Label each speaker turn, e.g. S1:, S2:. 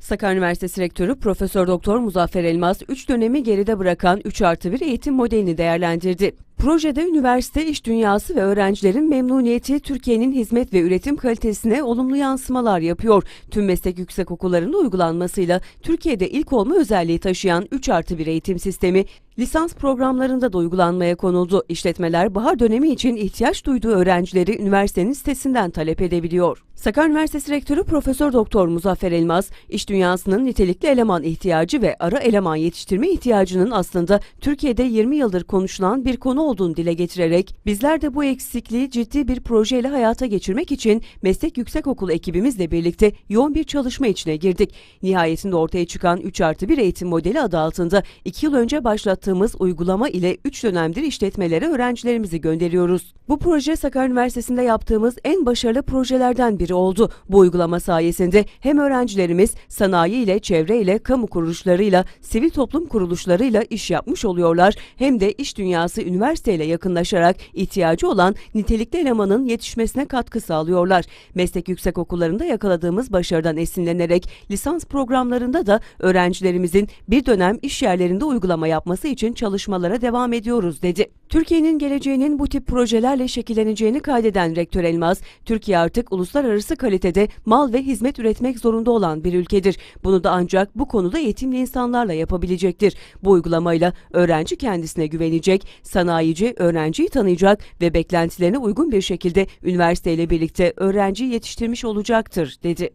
S1: Sakarya Üniversitesi Rektörü Profesör Doktor Muzaffer Elmas 3 dönemi geride bırakan 3 artı 1 eğitim modelini değerlendirdi. Projede üniversite iş dünyası ve öğrencilerin memnuniyeti Türkiye'nin hizmet ve üretim kalitesine olumlu yansımalar yapıyor. Tüm meslek yüksekokullarında uygulanmasıyla Türkiye'de ilk olma özelliği taşıyan 3 artı 1 eğitim sistemi lisans programlarında da uygulanmaya konuldu. İşletmeler bahar dönemi için ihtiyaç duyduğu öğrencileri üniversitenin sitesinden talep edebiliyor. Sakarya Üniversitesi Rektörü Profesör Doktor Muzaffer Elmas, iş dünyasının nitelikli eleman ihtiyacı ve ara eleman yetiştirme ihtiyacının aslında Türkiye'de 20 yıldır konuşulan bir konu olduğunu dile getirerek, bizler de bu eksikliği ciddi bir projeyle hayata geçirmek için Meslek Yüksekokulu ekibimizle birlikte yoğun bir çalışma içine girdik. Nihayetinde ortaya çıkan 3 artı 1 eğitim modeli adı altında 2 yıl önce başlattığımız uygulama ile 3 dönemdir işletmelere öğrencilerimizi gönderiyoruz. Bu proje Sakarya Üniversitesi'nde yaptığımız en başarılı projelerden biri oldu. Bu uygulama sayesinde hem öğrencilerimiz sanayi ile, çevre ile, kamu kuruluşlarıyla, sivil toplum kuruluşlarıyla iş yapmış oluyorlar hem de iş dünyası üniversiteyle yakınlaşarak ihtiyacı olan nitelikli elemanın yetişmesine katkı sağlıyorlar. Meslek yüksekokullarında yakaladığımız başarıdan esinlenerek lisans programlarında da öğrencilerimizin bir dönem iş yerlerinde uygulama yapması için çalışmalara devam ediyoruz dedi. Türkiye'nin geleceğinin bu tip projelerle şekilleneceğini kaydeden Rektör Elmas, Türkiye artık uluslararası kalitede mal ve hizmet üretmek zorunda olan bir ülkedir. Bunu da ancak bu konuda eğitimli insanlarla yapabilecektir. Bu uygulamayla öğrenci kendisine güvenecek, sanayici öğrenciyi tanıyacak ve beklentilerine uygun bir şekilde üniversiteyle birlikte öğrenciyi yetiştirmiş olacaktır, dedi.